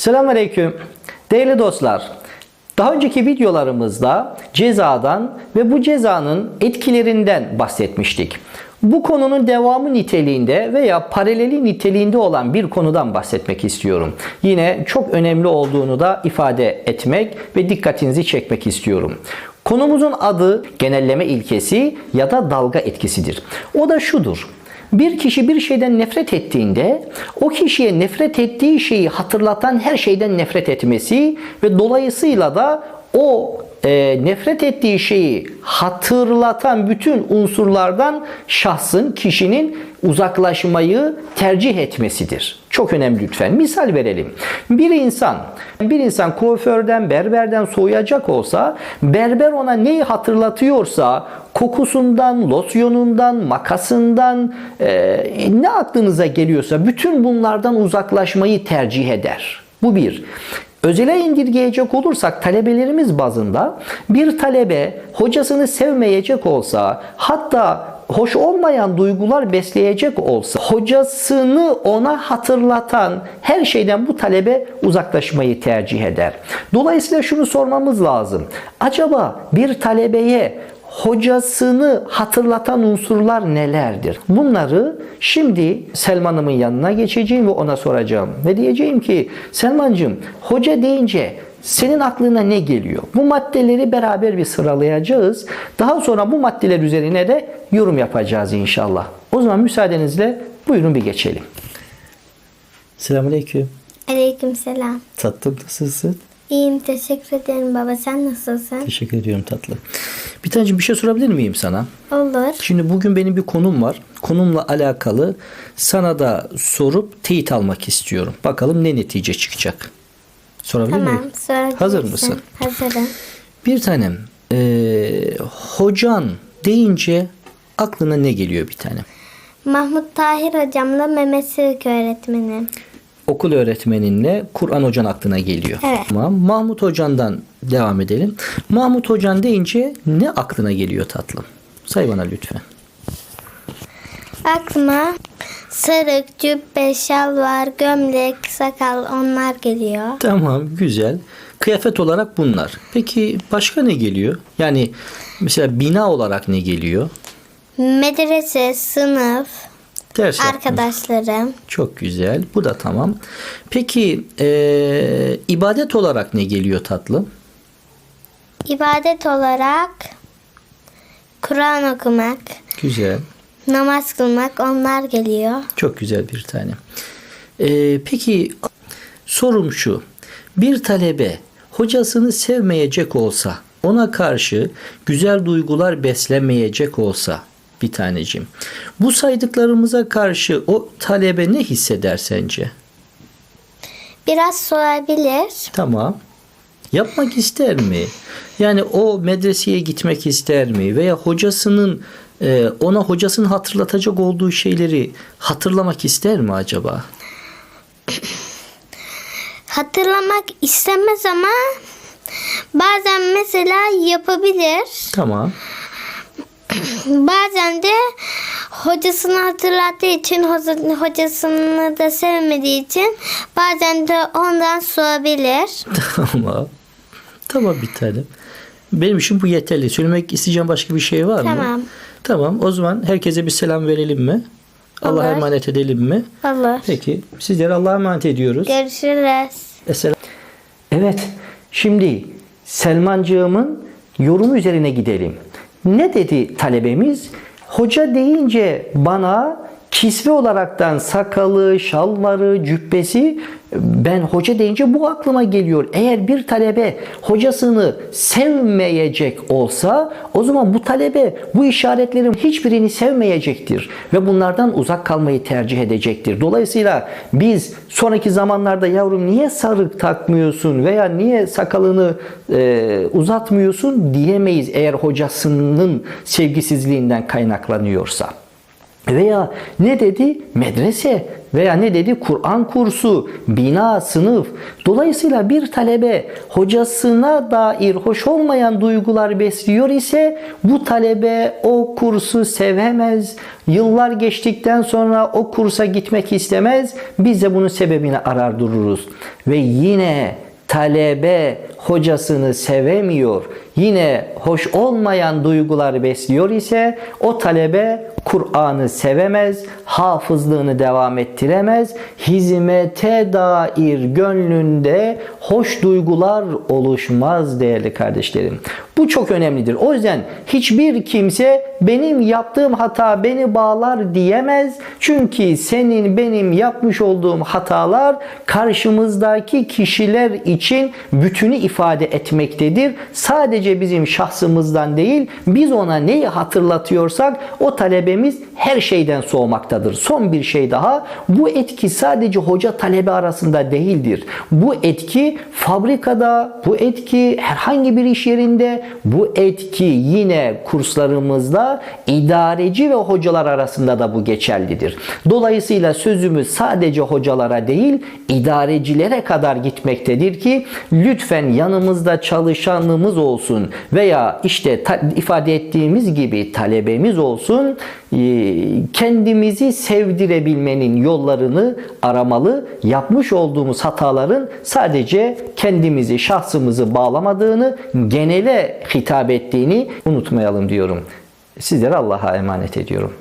Selamünaleyküm. Değerli dostlar, daha önceki videolarımızda cezadan ve bu cezanın etkilerinden bahsetmiştik. Bu konunun devamı niteliğinde veya paraleli niteliğinde olan bir konudan bahsetmek istiyorum. Yine çok önemli olduğunu da ifade etmek ve dikkatinizi çekmek istiyorum. Konumuzun adı genelleme ilkesi ya da dalga etkisidir. O da şudur. Bir kişi bir şeyden nefret ettiğinde o kişiye nefret ettiği şeyi hatırlatan her şeyden nefret etmesi ve dolayısıyla da o e, nefret ettiği şeyi hatırlatan bütün unsurlardan şahsın, kişinin uzaklaşmayı tercih etmesidir. Çok önemli lütfen. Misal verelim. Bir insan, bir insan kuaförden, berberden soğuyacak olsa, berber ona neyi hatırlatıyorsa, kokusundan, losyonundan, makasından, e, ne aklınıza geliyorsa bütün bunlardan uzaklaşmayı tercih eder. Bu bir. Özele indirgeyecek olursak talebelerimiz bazında bir talebe hocasını sevmeyecek olsa hatta hoş olmayan duygular besleyecek olsa hocasını ona hatırlatan her şeyden bu talebe uzaklaşmayı tercih eder. Dolayısıyla şunu sormamız lazım. Acaba bir talebeye hocasını hatırlatan unsurlar nelerdir? Bunları şimdi Selman Hanım'ın yanına geçeceğim ve ona soracağım. Ve diyeceğim ki Selmancığım hoca deyince senin aklına ne geliyor? Bu maddeleri beraber bir sıralayacağız. Daha sonra bu maddeler üzerine de yorum yapacağız inşallah. O zaman müsaadenizle buyurun bir geçelim. Selamünaleyküm. Aleykümselam. Tatlım nasılsın? İyiyim teşekkür ederim baba sen nasılsın? Teşekkür ediyorum tatlı. Bir tanecim bir şey sorabilir miyim sana? Olur. Şimdi bugün benim bir konum var. Konumla alakalı sana da sorup teyit almak istiyorum. Bakalım ne netice çıkacak. Sorabilir Tamam miyim? sorabilirsin. Hazır mısın? Hazırım. Bir tanem, eee, hocan deyince aklına ne geliyor bir tanem? Mahmut Tahir hocamla Mehmet Sırık öğretmenim. Okul öğretmeninle Kur'an hocan aklına geliyor. Evet. Tamam. Mahmut hocandan devam edelim. Mahmut hocan deyince ne aklına geliyor tatlım? Say bana lütfen. Aklıma sarık, cübbe, şalvar, gömlek, sakal onlar geliyor. Tamam güzel. Kıyafet olarak bunlar. Peki başka ne geliyor? Yani mesela bina olarak ne geliyor? Medrese, sınıf, Ders arkadaşlarım. Çok güzel. Bu da tamam. Peki eee, ibadet olarak ne geliyor tatlım? İbadet olarak Kur'an okumak, Güzel. Namaz kılmak onlar geliyor. Çok güzel bir tane. Eee, peki sorum şu. Bir talebe hocasını sevmeyecek olsa, ona karşı güzel duygular beslemeyecek olsa bir tanecim. Bu saydıklarımıza karşı o talebe ne hisseder sence? Biraz soğabilir. Tamam. Yapmak ister mi? Yani o medreseye gitmek ister mi? Veya hocasının ona hocasının hatırlatacak olduğu şeyleri hatırlamak ister mi acaba? hatırlamak istemez ama bazen mesela yapabilir. Tamam. Bazen de hocasını hatırlattığı için hoca- hocasını da sevmediği için bazen de ondan soğabilir. Tamam. Tamam bir tane. Benim için bu yeterli. Söylemek isteyeceğim başka bir şey var mı? Tamam. Tamam. O zaman herkese bir selam verelim mi? Allah'a Olur. emanet edelim mi? Olur. Peki. Sizlere Allah'a emanet ediyoruz. Görüşürüz. Esselam. Evet. Şimdi Selmancığımın yorumu üzerine gidelim. Ne dedi talebemiz? Hoca deyince bana kisve olaraktan sakalı, şalvarı, cübbesi ben hoca deyince bu aklıma geliyor. Eğer bir talebe hocasını sevmeyecek olsa o zaman bu talebe bu işaretlerin hiçbirini sevmeyecektir ve bunlardan uzak kalmayı tercih edecektir. Dolayısıyla biz sonraki zamanlarda yavrum niye sarık takmıyorsun veya niye sakalını e, uzatmıyorsun diyemeyiz eğer hocasının sevgisizliğinden kaynaklanıyorsa. Veya ne dedi? Medrese veya ne dedi? Kur'an kursu, bina, sınıf. Dolayısıyla bir talebe hocasına dair hoş olmayan duygular besliyor ise bu talebe o kursu sevemez. Yıllar geçtikten sonra o kursa gitmek istemez. Biz de bunun sebebini arar dururuz. Ve yine talebe hocasını sevemiyor, yine hoş olmayan duygular besliyor ise o talebe Kur'an'ı sevemez, hafızlığını devam ettiremez, hizmete dair gönlünde hoş duygular oluşmaz değerli kardeşlerim. Bu çok önemlidir. O yüzden hiçbir kimse benim yaptığım hata beni bağlar diyemez. Çünkü senin benim yapmış olduğum hatalar karşımızdaki kişiler için bütünü ifade etmektedir. Sadece bizim şahsımızdan değil, biz ona neyi hatırlatıyorsak o talebemiz her şeyden soğumaktadır. Son bir şey daha, bu etki sadece hoca talebe arasında değildir. Bu etki fabrikada, bu etki herhangi bir iş yerinde, bu etki yine kurslarımızda idareci ve hocalar arasında da bu geçerlidir. Dolayısıyla sözümüz sadece hocalara değil, idarecilere kadar gitmektedir ki lütfen yanımızda çalışanımız olsun veya işte ifade ettiğimiz gibi talebemiz olsun e, kendimizi sevdirebilmenin yollarını aramalı. Yapmış olduğumuz hataların sadece kendimizi, şahsımızı bağlamadığını, genele hitap ettiğini unutmayalım diyorum. Sizlere Allah'a emanet ediyorum.